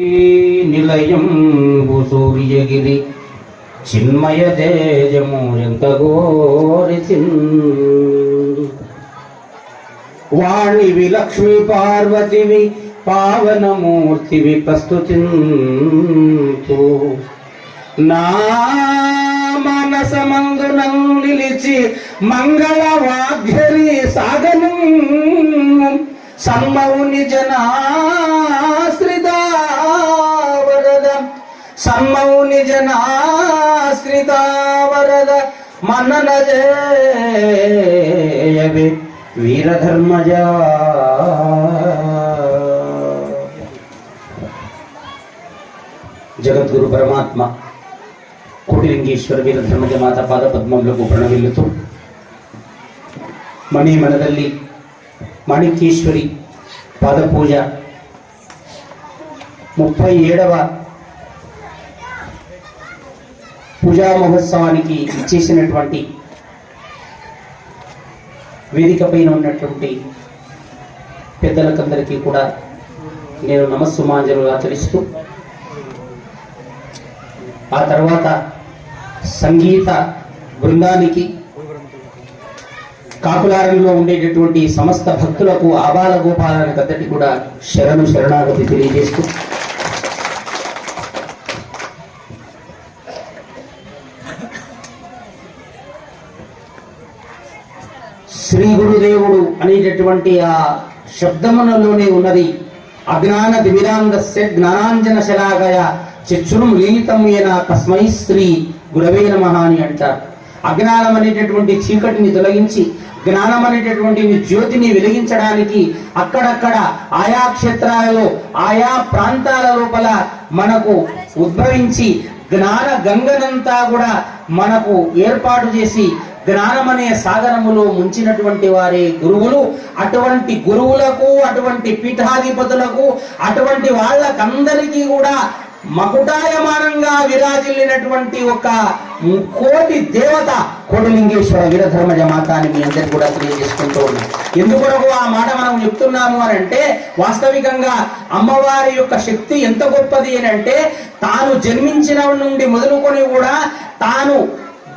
నిలయం సూర్యగిరి. చిన్మయ తేజము ఎంత గోరి వాణివి లక్ష్మి పార్వతివి పావనమూర్తివి ప్రస్తుతింతు. నా మనసమందునం నిలిచి మంగళ వాగ్యరి సాగను. సమ్మౌని జనాశ్రిత ಬ್ರಹ್ಮೌನಿ ಜನಾಶ್ರಿತಾವರದ ಮನನ ಜಯವಿ ವೀರಧರ್ಮಜ. ಜಗದ್ಗುರು ಪರಮಾತ್ಮ, ಕೋಟಿಲಿಂಗೇಶ್ವರ ವೀರಧರ್ಮಜ ಮಾತಾ ಪಾದ ಪದ್ಮಂಬಲಗೂ ಪ್ರಣವಿಲ್ಲಿತು. ಮಣಿ ಮನದಲ್ಲಿ ಮಾಣಿಕೇಶ್ವರಿ ಪಾದಪೂಜ. ముప్పై పూజా మహోత్సవానికి ఇచ్చేసినటువంటి వేదిక పైన ఉన్నటువంటి పెద్దలకందరికీ కూడా నేను నమస్సుమాంజలు ఆచరిస్తూ ఆ తర్వాత సంగీత బృందానికి కాకులారంలో ఉండేటటువంటి సమస్త భక్తులకు ఆబాల గోపాలకు అంతటి కూడా శరణు శరణాగతి తెలియజేస్తూ శ్రీ గురుదేవుడు అనేటటువంటి ఆ శబ్దమునలోనే ఉన్నది. అజ్ఞాన దివిరాంగస్య జ్ఞానాంజన శలాగయ చక్షురం లీలితమైన తస్మై శ్రీ గురవే నమ అని అంటారు. అజ్ఞానం అనేటటువంటి చీకటిని తొలగించి జ్ఞానం అనేటటువంటి జ్యోతిని వెలిగించడానికి అక్కడక్కడ ఆయా క్షేత్రాలలో ఆయా ప్రాంతాల లోపల మనకు ఉద్భవించి జ్ఞాన గంగనంతా కూడా మనకు ఏర్పాటు చేసి జ్ఞానం అనే సాగరములో ముంచినటువంటి వారే గురువులు అటువంటి గురువులకు అటువంటి పీఠాధిపతులకు అటువంటి వాళ్ళకందరికీ కూడా మకుటాయమానంగా విరాజిల్లినటువంటి ఒక కోటి దేవత కోటిలింగేశ్వర వీరధర్మజ మాత అని మీ అందరికి కూడా తెలియజేసుకుంటూ ఉన్నాం. ఎందుకొరకు ఆ మాట మనం చెప్తున్నాము అని అంటే వాస్తవికంగా అమ్మవారి యొక్క శక్తి ఎంత గొప్పది అని అంటే తాను జన్మించిన నుండి మొదలుకొని కూడా తాను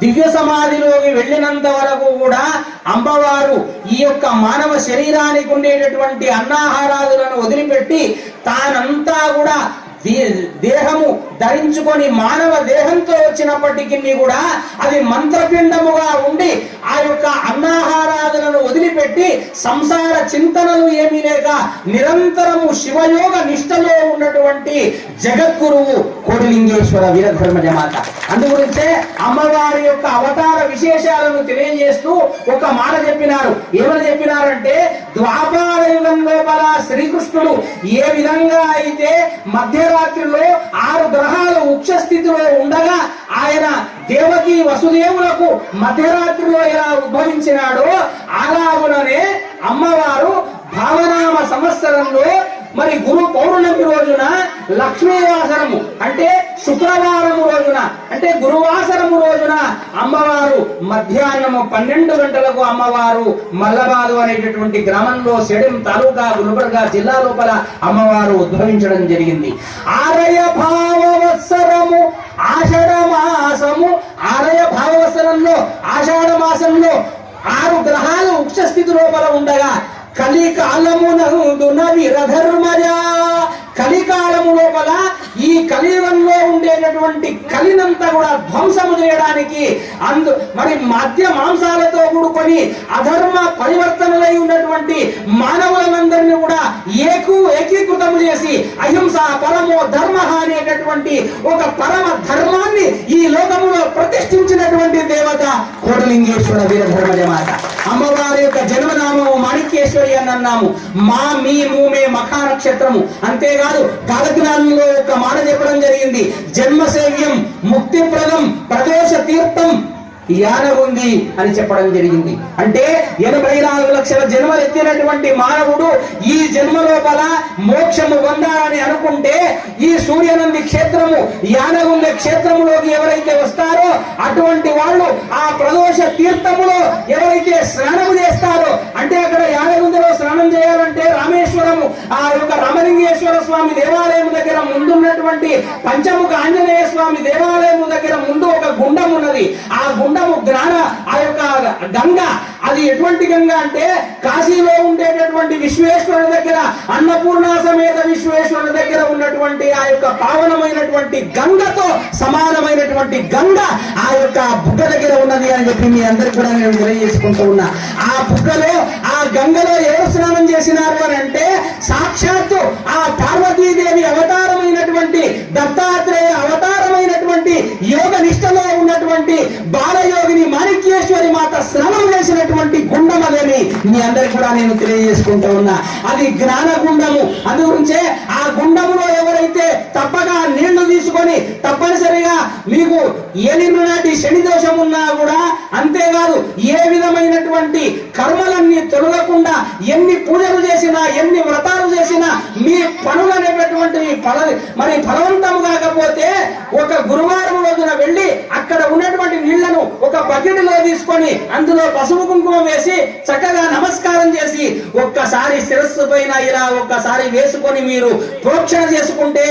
దివ్య సమాధిలోకి వెళ్ళినంత వరకు కూడా అమ్మవారు ఈ యొక్క మానవ శరీరానికి ఉండేటటువంటి అన్నాహారాదులను వదిలిపెట్టి తానంతా కూడా దేహము ధరించుకొని మానవ దేహంతో వచ్చినప్పటికీ కూడా అది మంత్రపిండముగా ఉండి ఆ యొక్క అన్నాహారాధనను వదిలిపెట్టి సంసార చింతనలు ఏమీ లేక నిరంతరము శివయోగ నిష్టలో ఉన్నటువంటి జగద్గురువు కోటిలింగేశ్వర వీరధర్మ జమాత. అందుగురించే అమ్మవారి యొక్క అవతార విశేషాలను తెలియజేస్తూ ఒక మాట చెప్పినారు. ఏమని చెప్పినారంటే ద్వాపారయుగం లోపల శ్రీకృష్ణుడు ఏ విధంగా అయితే మధ్యరాత్రిలో ఆరు గ్రహాలు ఉక్ష స్థితిలో ఉండగా ఆయన దేవకి వసుదేవులకు మధ్యరాత్రిలో ఎలా ఉద్భవించినాడో అలాగుననే అమ్మవారు భావనామ సంవత్సరంలో మరి గురు పౌర్ణమి రోజున లక్ష్మీవాసరము అంటే శుక్రవారము రోజున అంటే గురువాసరము రోజున అమ్మవారు మధ్యాహ్నము పన్నెండు గంటలకు అమ్మవారు మల్లబాదు అనేటటువంటి గ్రామంలో సెడెం తాలూకా గుల్బర్గా జిల్లా లోపల అమ్మవారు ఉద్భవించడం జరిగింది. ఆరయ భావవత్సరము ఆషాఢ మాసము ఆరయ భావవత్సరంలో ఆషాఢ మాసంలో ఆరు గ్రహాలు ఉక్ష స్థితి లోపల ఉండగా కలికాలమునందున వీరధర్మజా కలికాలము లోపల ఈ కలియుగంలో ఉండేటటువంటి కలినంతా కూడా ధ్వంసము చేయడానికి అందు మరి మధ్య మాంసాలతో కూడుకొని అధర్మ పరివర్తనలై ఉన్నటువంటి మానవులందరినీ కూడా ఏకు త్యాగం చేసి అహింస పరమో ధర్మ అనేటటువంటి ఒక పరమ ధర్మాన్ని ఈ లోకములో ప్రతిష్ఠించినటువంటి దేవత కోటలింగేశ్వర వీరధర్మజ మాత అమ్మవారి యొక్క జన్మనామము మాణిక్యేశ్వరి అని అన్నాము. మా మీ మూమే మఖా నక్షత్రము అంతేకాదు కాలజ్ఞానంలో ఒక మాట చెప్పడం జరిగింది. జన్మసేవ్యం ముక్తిప్రదం ప్రదేశ తీర్థం యానగుంది అని చెప్పడం జరిగింది. అంటే ఎనభై నాలుగు లక్షల జన్మలు ఎత్తినటువంటి మానవుడు ఈ జన్మ లోపల మోక్షము పొందాలని అనుకుంటే ఈ సూర్యనంది క్షేత్రము యానగుంది క్షేత్రములోకి ఎవరైతే వస్తారో అటువంటి వాళ్ళు ఆ ప్రదోష తీర్థములో ఎవరైతే స్నానము చేస్తారో అంటే అక్కడ యానగుందిలో స్నానం చేయాలంటే రామేశ్వరము ఆ యొక్క రామలింగేశ్వర స్వామి దేవాలయం దగ్గర ముందున్నటువంటి పంచముఖ ఆంజనేయ స్వామి దేవాలయం దగ్గర ముందు ఒక గుండం ఉన్నది. ఆ గుండము జ్ఞాన ఆ యొక్క గంగ అది ఎటువంటి గంగ అంటే కాశీలో ఉండేటటువంటి విశ్వేశ్వరుడి దగ్గర అన్నపూర్ణ సమేత విశ్వేశ్వరుడి దగ్గర ఉన్నటువంటి ఆ యొక్క పావనమైనటువంటి గంగతో సమానమైనటువంటి గంగ ఆ యొక్క బుగ్గ దగ్గర ఉన్నది అని చెప్పి మీ అందరికి కూడా నేను తెలియజేసుకుంటూ ఉన్నా. ఆ బుగ్గలో ఆ గంగలో ఏ స్నానం చేసినారు అని అంటే సాక్షాత్తు ఆ పార్వతీదేవి అవతారమైనటువంటి దత్తాత్రేయ అవతారమైనటువంటి యోగ నిష్టలో ఉన్నటువంటి బాలయోగిని మాణిక్యేశ్వరి మాత స్నానం చేసినటువంటి గుండం అదని మీ అందరికి కూడా నేను తెలియజేసుకుంటూ ఉన్నా. అది జ్ఞాన గుండము. అందుగురించే ఆ గుండములో ఎవరైతే తప్పగా నీళ్ళు తీసుకొని తప్పనిసరిగా మీకు ఏలిన శని దోషం ఉన్నా కూడా అంతేకాదు ఏ విధమైనటువంటి కర్మలన్నీ తొలగకుండా ఎన్ని పూజలు చేసినా ఎన్ని వ్రతాలు చేసినా మీ పనులు అనేటటువంటివి ఫల మరి ఫలవంతం కాకపోతే ఒక గురువారం రోజున వెళ్ళి అక్కడ ఉన్నటువంటి నీళ్ళను ఒక బకెట్లో తీసుకొని అందులో పసుపు కుంకుమ వేసి చక్కగా నమస్కారం చేసి ఒక్కసారి శిరస్సు పైన ఇలా ఒక్కసారి వేసుకొని మీరు ప్రోక్షణ చేసుకుంటే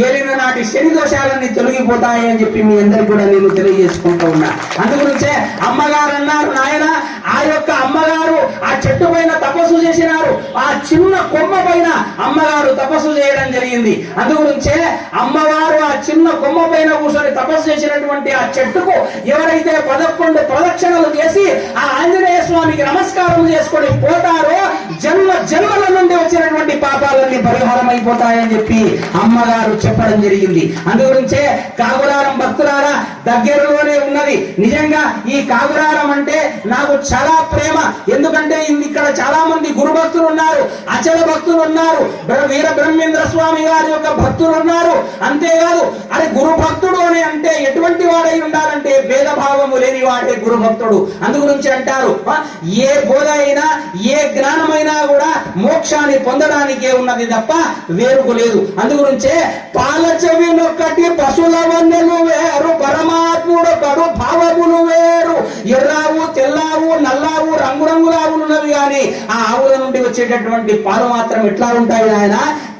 ఏలిన నాటి శని దోషాలన్నీ తొలగిపోతాయని చెప్పి మీ అందరికి కూడా నేను తెలియజేసుకుంటూ ఉన్నా. అందుగురించే అమ్మగారు అన్నారు నాయన ఆ యొక్క అమ్మగారు ఆ చెట్టు పైన తపస్సు చేసినారు. ఆ చిన్న కొమ్మ పైన అమ్మగారు తపస్సు చేయడం జరిగింది. అందుగురించే అమ్మవారు ఆ చిన్న కొమ్మ పైన కూర్చొని తపస్సు చేసినటువంటి ఆ చెట్టుకు ఎవరైతే పదకొండు ప్రదక్షిణలు చేసి ఆ ఆంజనేయ స్వామికి నమస్కారం చేసుకొని పోతారో జన్మ జన్మల నుండి వచ్చినటువంటి పాపాలన్నీ పరిహారం అయిపోతాయని చెప్పి అమ్మగారు చెప్పడం జరిగింది. అందుగురించే కాగులారం భక్తులారా దగ్గరలోనే ఉన్నది. నిజంగా ఈ కాగురారం అంటే నాకు చాలా ప్రేమ. ఎందుకంటే ఇక్కడ చాలా మంది గురు భక్తులు ఉన్నారు అచల భక్తులు ఉన్నారు వీర బ్రహ్మేంద్ర స్వామి గారి యొక్క భక్తులు ఉన్నారు. అంతేకాదు అరే గురు భక్తుడు అని అంటే ఎటువంటి వాడై ఉండాలంటే భేదభావము లేని వాడే గురు భక్తుడు అందు గురించి అంటారు. ఏ బోధ అయినా ఏ జ్ఞానమైనా కూడా మోక్షాన్ని పొందడానికే ఉన్నది తప్ప వేరుకు లేదు. అందు గురించే పాల చెవినొక్కటి పశుల వన్నెలు వేరు పరమాత్ముడు కడు భావములు వేరు. ఎర్రావు తెల్లావు నల్లావు రంగురంగుల ఆవులు ఉన్నవి కానీ ఆ ఆవుల నుండి వచ్చేటటువంటి పాలు మాత్రం ఎట్లా ఉంటాయి ఆయన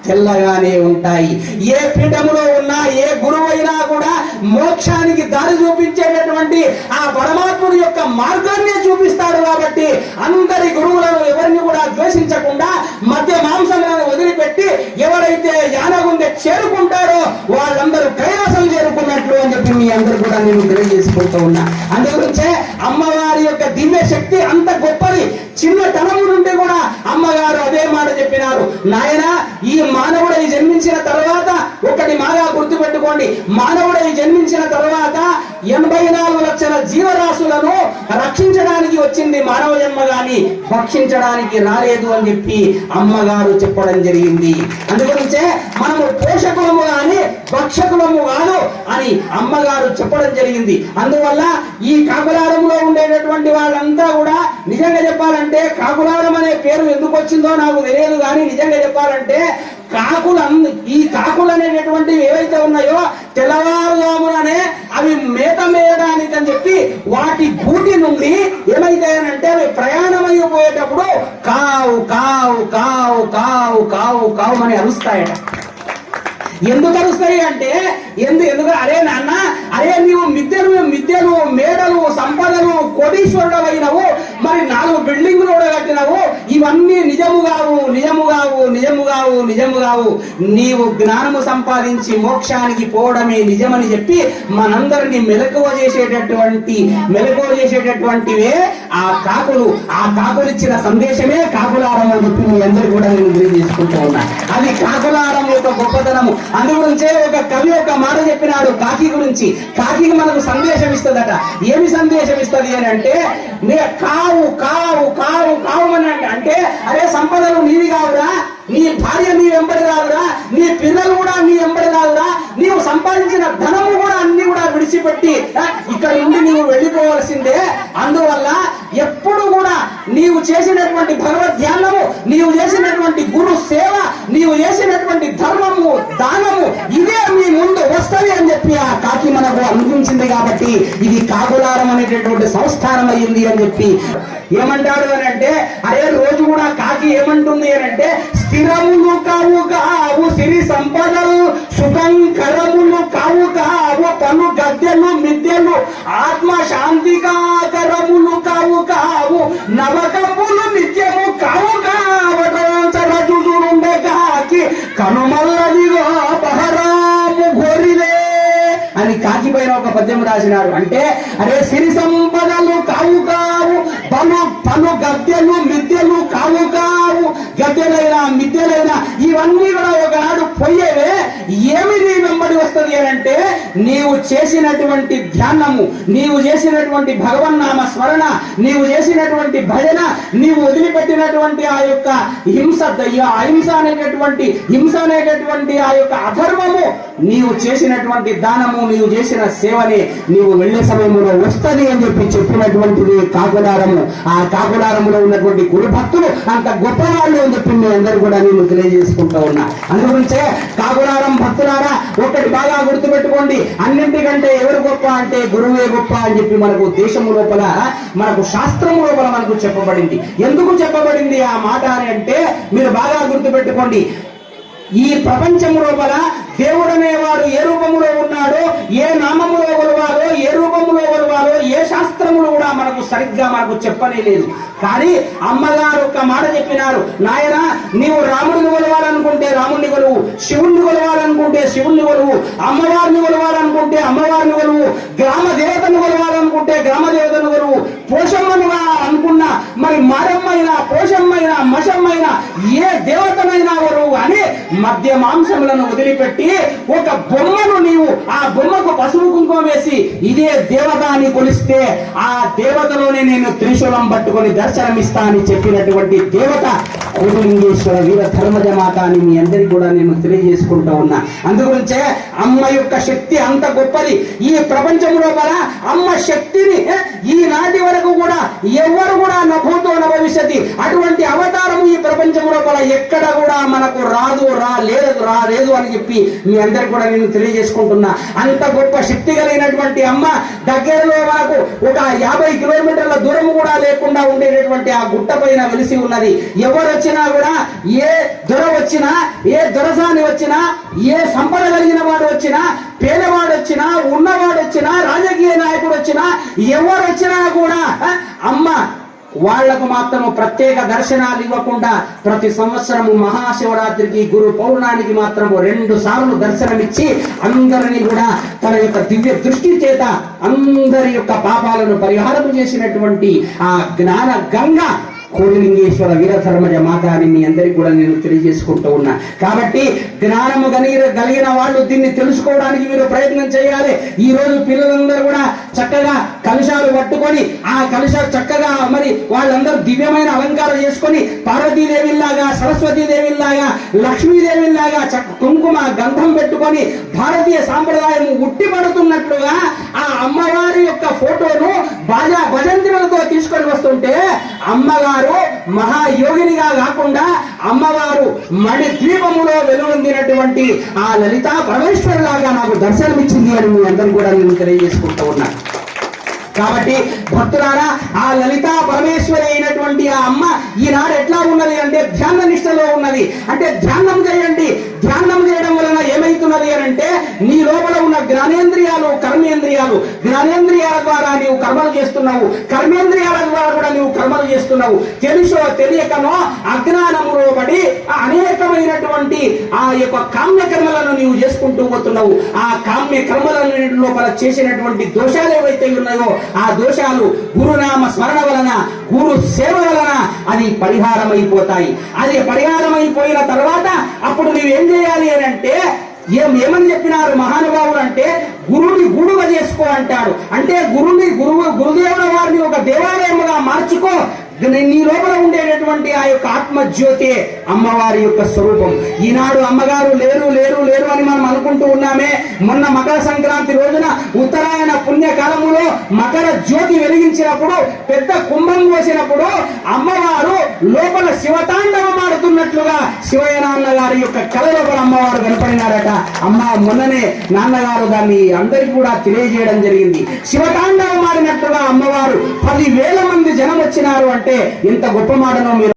తెల్లగానే ఉంటాయి. ఏ పీఠములో ఉన్నా ఏ గురువు అయినా కూడా మోక్షానికి దారి చూపించేటటువంటి ఆ పరమాత్ముడి యొక్క మార్గాన్ని చూపిస్తాడు కాబట్టి అందరి గురువులను ఎవరిని కూడా ద్వేషించకుండా మధ్య మాంసములను వదిలిపెట్టి ఎవరైతే యానగుండె చేరుకుంటారో వాళ్ళందరూ కైలాసం చేరుకున్నట్లు అని చెప్పి మీ అందరూ కూడా నేను తెలియజేసుకుంటూ ఉన్నా. అందుగురించే అమ్మవారి యొక్క దివ్య శక్తి అంత గొప్పది. చిన్నతనము నుండి కూడా అమ్మగారు అదే మాట చెప్పినారు. నాయన ఈ మానవుడై జన్మించిన తర్వాత ఒకటి మాగా గుర్తుపెట్టుకోండి. మానవుడై జన్మించిన తర్వాత ఎనభై నాలుగు లక్షల జీవరాశులను మీ మానవ జన్మ గాని భక్షించడానికి రాలేదు అని చెప్పి అమ్మగారు చెప్పడం జరిగింది. అందుగురించే మనము పోషకులము కానీ భక్షకులము కాదు అని అమ్మగారు చెప్పడం జరిగింది. అందువల్ల ఈ కాకులారంలో ఉండేటటువంటి వాళ్ళంతా కూడా నిజంగా చెప్పాలంటే కాకులారం అనే పేరు ఎందుకు వచ్చిందో నాకు తెలియదు కానీ నిజంగా చెప్పాలంటే కాకులు ఈ కాకులు అనేటటువంటివి ఏవైతే ఉన్నాయో తెల్లవారుజాముననే అవి మేత మేయడానికి అని చెప్పి వాటి గూటి నుండి ఏమైతాయనంటే అవి ప్రయాణం అయిపోయేటప్పుడు కావు కావు కావు కావు కావు కావు అని అరుస్తాయట. ఎందుకు అరుస్తాయి అంటే ఎందు ఎందుకు అరే నాన్న అరే నీవు మిద్దెలు మిద్దెలు మేడలు సంపదలు కోటీశ్వరుడు మరి నాలుగు బిల్డింగులు కూడా కట్టినవు ఇవన్నీ నిజము కావు నిజము కావు నిజము కావు నిజము కావు. నీవు జ్ఞానము సంపాదించి మోక్షానికి పోవడమే నిజమని చెప్పి మనందరినీ మెలకువ చేసేటటువంటి మెలకువ చేసేటటువంటివే ఆ కాకులు. ఆ కాకులు ఇచ్చిన సందేశమే కాకులారం అని చెప్పి మీ అందరు కూడా నేను తెలియజేసుకుంటూ ఉన్నా. అది కాకులారం యొక్క గొప్పతనము. అందు గురించే ఒక కవి ఒక మాట చెప్పినాడు కాకి గురించి. కాకి మనకు సందేశం ఇస్తుందట. ఏమి సందేశం ఇస్తుంది అని అంటే నే కావు కావు కావు కావు అని అంటే- అరే సంపదలు నీవి కావురా నీ భార్య నీ వెంబడి రాదురా నీ పిల్లలు కూడా నీ వెంబడి రాదురా నీవు సంపాదించిన ధనము కూడా అన్ని కూడా విడిచిపెట్టి ఇక్కడ నుండి నీవు వెళ్ళిపోవలసిందే. అందువల్ల ఎప్పుడు కూడా నీవు చేసినటువంటి భగవద్ధ్యానము నీవు చేసినటువంటి గురు సేవ నీవు చేసినటువంటి ధర్మము దానము ఇదే మీ ముందు వస్తది అని చెప్పి ఆ కాకి మనకు అనిపించింది కాబట్టి ఇది కాకులారం అనేటటువంటి సంస్థానం అయ్యింది అని చెప్పి. ఏమంటాడు అని అంటే అరే రోజు కూడా కాకి ఏమంటుంది అని అంటే స్థిరములు కావు కావు సిరి సంపదలు సుఖంకరములు కావు కావు పలు గద్దెలు మిద్దెలు ఆత్మ శాంతికాకరములు కావు కావు నవకములు నిత్యము కావు కావటంచరజుడుండే కాకి కనుమల్లదిగో పహరాము గోరిలే అని కాకి ఒక పద్యం రాసినారు. అంటే అరే సిరి సంపదలు కావు కావు పలు పలు గద్దెలు మిద్దెలు కావు కావు. గద్దెలైనా మిద్దెలైనా ఇవన్నీ కూడా ఒకనాడు పోయేవే. ఏమి నీ వెంబడి వస్తుంది అంటే నీవు చేసినటువంటి ధ్యానము నీవు చేసినటువంటి భగవన్నామ స్మరణ నీవు చేసినటువంటి భజన నీవు వదిలిపెట్టినటువంటి ఆ యొక్క హింస దయ్య అహింస అనేటటువంటి హింస అనేటటువంటి ఆ యొక్క అధర్మము నీవు చేసినటువంటి దానము నీవు చేసిన సేవని నీవు వెళ్ళే సమయంలో వస్తది అని చెప్పి చెప్పినటువంటిది కాకులారము. ఆ కాకులారములో ఉన్నటువంటి గురు భక్తులు అంత గొప్పవాళ్ళు అని చెప్పి మీ అందరూ కూడా నేను తెలియజేసుకుంటూ ఉన్నా. అందుగురించే కాకులారం భక్తులారా ఒకటి బాగా గుర్తుపెట్టుకోండి. అన్నింటికంటే ఎవరు గొప్ప అంటే గురువే గొప్ప అని చెప్పి మనకు దేశము లోపల మనకు శాస్త్రము లోపల మనకు చెప్పబడింది. ఎందుకు చెప్పబడింది ఆ మాట అని అంటే మీరు బాగా గుర్తుపెట్టుకోండి. ఈ ప్రపంచము లోపల దేవుడనేవాడు ఏ రూపంలో ఉన్నాడో ఏ నామములో కొలవాలో ఏ రూపంలో కొలవాలో ఏ శాస్త్రములు కూడా మనకు సరిగ్గా మనకు చెప్పనే లేదు కానీ అమ్మగారు ఒక మాట చెప్పినారు నాయన నీవు రాముడిని కొలవాలనుకుంటే రాముడిని కొలువు శివుణ్ణి కొలవాలనుకుంటే శివుణ్ణి కొలువు అమ్మవారిని కొలవాలనుకుంటే అమ్మవారిని కొలువు గ్రామ దేవతను కొలవాలనుకుంటే గ్రామ దేవతను కొలువు పోషమ్మనుగా అనుకున్న మరి మరమ్మైన పోషమ్మైన మషమ్మైన ఏ దేవతనైనా వారు అని మధ్య మాంసములను వదిలిపెట్టి ఒక బొమ్మను నీవు ఆ బొమ్మకు పసుపు కుంకుమ వేసి ఇదే దేవత అని కొలిస్తే ఆ దేవతలోనే నేను త్రిశూలం పట్టుకొని దర్శనమిస్తా అని చెప్పినటువంటి దేవత కోటిలింగేశ్వర వీర ధర్మజమాత అని మీ అందరికీ కూడా నేను తెలియజేసుకుంటూ ఉన్నా. అందుగురించే అమ్మ యొక్క శక్తి అంత గొప్పది. ఈ ప్రపంచం లోపల అమ్మ శక్తిని ఈనాటి వరకు కూడా ఎవరు కూడా నభూతో నభవిష్యతి. భవిష్యత్తి అటువంటి అవతారం ఈ ప్రపంచం లోపల ఎక్కడ కూడా మనకు రాదు రా లేదు రా లేదు అని చెప్పి మీ అందరికి కూడా నేను తెలియజేసుకుంటున్నా. అంత గొప్ప శక్తి కలిగినటువంటి అమ్మ దగ్గరలో మనకు ఒక యాభై కిలోమీటర్ల దూరం కూడా లేకుండా ఉండేటటువంటి ఆ గుట్ట పైన వెలిసి ఉన్నది. ఎవరు వచ్చినా కూడా ఏ దొర వచ్చినా ఏ దొరసాని వచ్చినా ఏ సంపద కలిగిన వాడు వచ్చినా పేదవాడు వచ్చినా ఉన్నవాడు వచ్చినా రాజకీయ నాయకుడు వచ్చినా ఎవరు వచ్చినా కూడా అమ్మ వాళ్ళకు మాత్రం ప్రత్యేక దర్శనాలు ఇవ్వకుండా ప్రతి సంవత్సరము మహాశివరాత్రికి గురు పౌర్ణానికి మాత్రము రెండు సార్లు దర్శనమిచ్చి అందరినీ కూడా తన యొక్క దివ్య దృష్టి చేత అందరి యొక్క పాపాలను పరిహారం చేసినటువంటి ఆ జ్ఞాన గంగ కోడిలింగేశ్వర వీరధర్మజ మాత అని మీ అందరికీ కూడా నేను తెలియజేసుకుంటూ ఉన్నా. కాబట్టి జ్ఞానము కలిగిన కలిగిన వాళ్ళు దీన్ని తెలుసుకోవడానికి మీరు ప్రయత్నం చేయాలి. ఈ రోజు పిల్లలందరూ కూడా చక్కగా కలుషాలు పట్టుకొని ఆ కలుషాలు చక్కగా మరి వాళ్ళందరూ దివ్యమైన అలంకారం చేసుకొని పార్వతీదేవిలాగా సరస్వతీదేవిలాగా లక్ష్మీదేవిలాగా చక్క కుంకుమ గంధం పెట్టుకొని భారతీయ సాంప్రదాయం ఉట్టిపడుతున్నట్లుగా ఆ అమ్మవారి యొక్క ఫోటోను బాజా భజంత్రులతో తీసుకొని వస్తుంటే అమ్మగారు మహాయోగినిగా కాకుండా అమ్మవారు మణి ద్వీపములో వెలువొందినటువంటి ఆ లలితా పరమేశ్వరులాగా నాకు దర్శనమిచ్చింది అని మీ అందరూ కూడా నేను తెలియజేసుకుంటూ ఉన్నాను కాబట్టి భక్తులారా ఆ లలితా పరమేశ్వరి అయినటువంటి ఆ అమ్మ ఈనాడు ఎట్లా ఉన్నది అంటే ధ్యాన నిష్టలో ఉన్నది. అంటే ధ్యానం చేయండి. ధ్యానం చేయడం వలన ఏమైతున్నది అని అంటే నీ లోపల ఉన్న జ్ఞానేంద్రియాలు కర్మేంద్రియాలు జ్ఞానేంద్రియాల ద్వారా నీవు కర్మలు చేస్తున్నావు. కర్మేంద్రియాల ద్వారా కూడా నీవు కర్మలు చేస్తున్నావు. తెలుసో తెలియకనో అజ్ఞానములో పడి ఆ అనేకమైనటువంటి ఆ యొక్క కామ్య కర్మలను నీవు చేసుకుంటూ పోతున్నావు. ఆ కామ్య కర్మలను లోపల చేసినటువంటి దోషాలు ఏవైతే ఉన్నాయో ఆ దోషాలు గురునామ స్మరణ వలన గురు సేవ వలన అది పరిహారం అయిపోతాయి అది పరిహారం అయిపోయిన తర్వాత అప్పుడు నీవు ఏం చేయాలి అని అంటే ఏం ఏమని చెప్పినారు మహానుభావులు అంటే గురుని గురువ చేసుకో అంటాడు అంటే గురుని గురువు గురుదేవుల వారిని ఒక దేవాలయముగా మార్చుకో నీ లోపల ఉండేటటువంటి ఆ యొక్క ఆత్మజ్యోతి అమ్మవారి యొక్క స్వరూపం. ఈనాడు అమ్మగారు లేరు లేరు లేరు అని మనం అనుకుంటూ ఉన్నామే. మొన్న మకర సంక్రాంతి రోజున ఉత్తరాయణ పుణ్యకాలములో మకర జ్యోతి వెలిగించినప్పుడు పెద్ద కుంభం పోసినప్పుడు అమ్మవారు లోపల శివతాండవం ఆడుతున్నట్లుగా శివయ్య నాన్నగారి యొక్క కళ లోపల అమ్మవారు కనపడినారట. అమ్మ మొన్ననే నాన్నగారు దాన్ని అందరికీ కూడా తెలియజేయడం జరిగింది. శివతాండవం ఆడినట్లుగా అమ్మవారు పదివేల మంది జనం వచ్చినారు అంటే. అంటే ఇంత గొప్ప మాటను మీరు